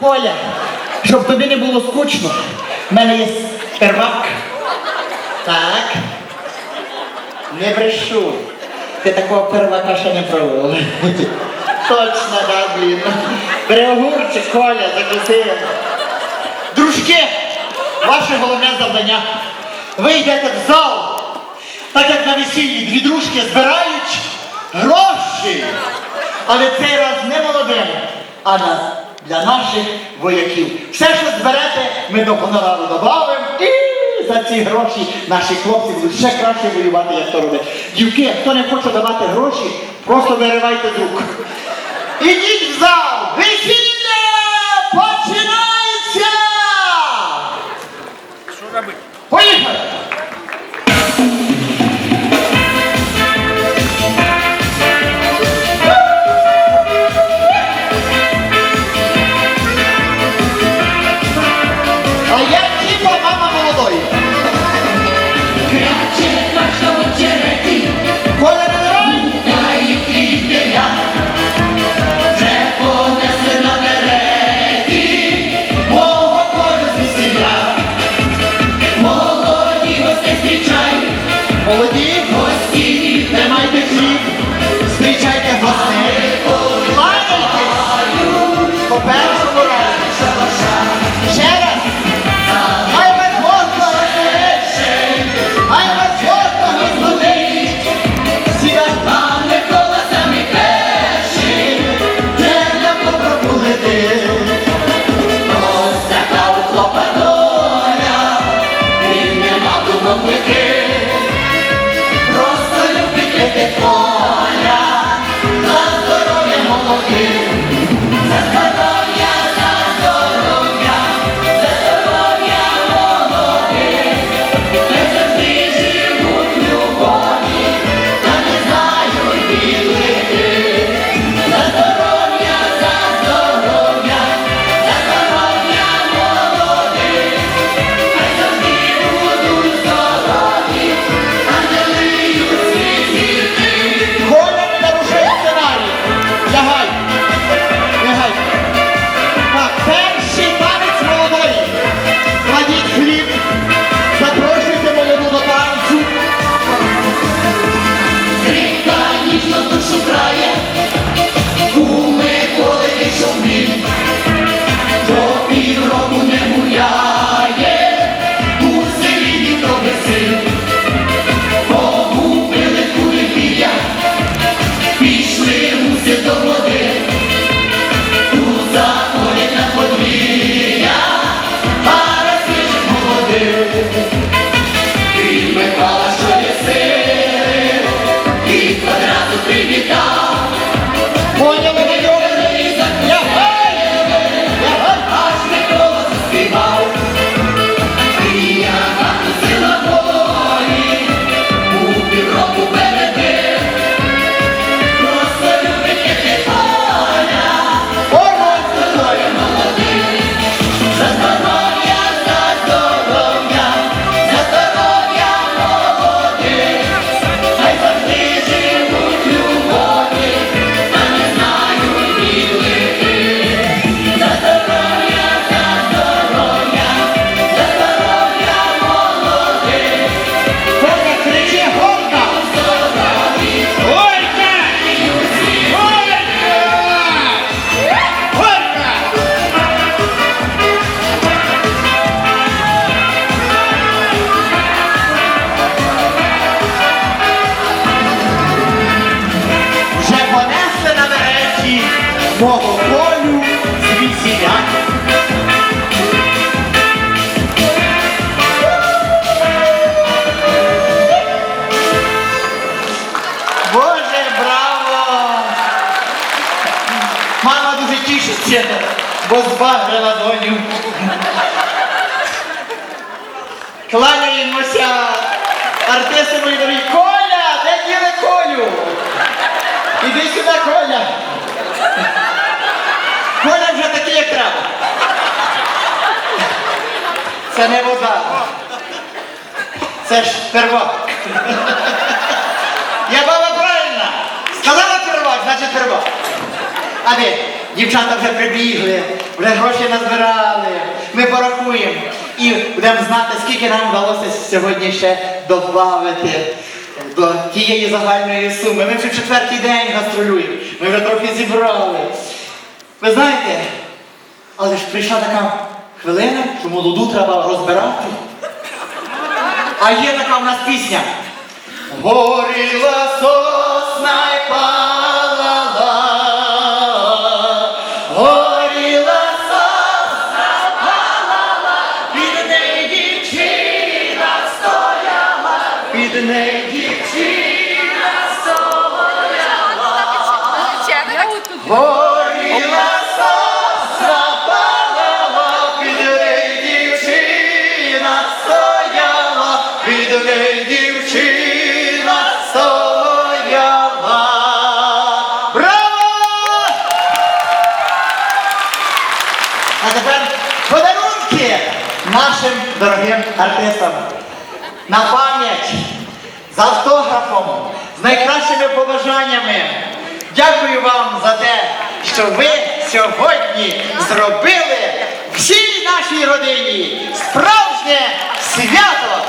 Коля, щоб тобі не було скучно, в мене є первак. Так. Не брешу. Ти такого первака ще не пробував. Точно, да, блін. Бери Коля, закуси. Дружки, ваше головне завдання. Ви йдете в зал, так як на весіллі дві дружки збирають гроші. Але цей раз не молодим, а нас для наших вояків. Все, що зберете, ми до гонорару додамо і за ці гроші наші хлопці будуть ще краще воювати, як то робить. Дівки, хто не хоче давати гроші, просто виривайте з рук. Ідіть в зал! Весілля починається! Що робити? ділянку. Боже, браво! Мама дуже тішиться, бо збагрила доню. Кланяємося артистами і дорікою. Це не вода. Це ж первак. Я баба правильна. Сказала первак, значить первак. А ви, дівчата вже прибігли, вже гроші назбирали. Ми порахуємо і будемо знати, скільки нам вдалося сьогодні ще додати. До тієї загальної суми. Ми вже четвертий день гастролюємо, ми вже трохи зібрали. Ви знаєте, але ж прийшла така хвилина, що молоду треба розбирати. А є така в нас пісня. Горіла сосна й палала, горіла сосна палала, під неї дівчина стояла, під неї дівчина горіла А тепер подарунки нашим дорогим артистам. На пам'ять, з автографом, з найкращими побажаннями. Дякую вам за те, що ви сьогодні зробили всій нашій родині справжнє свято.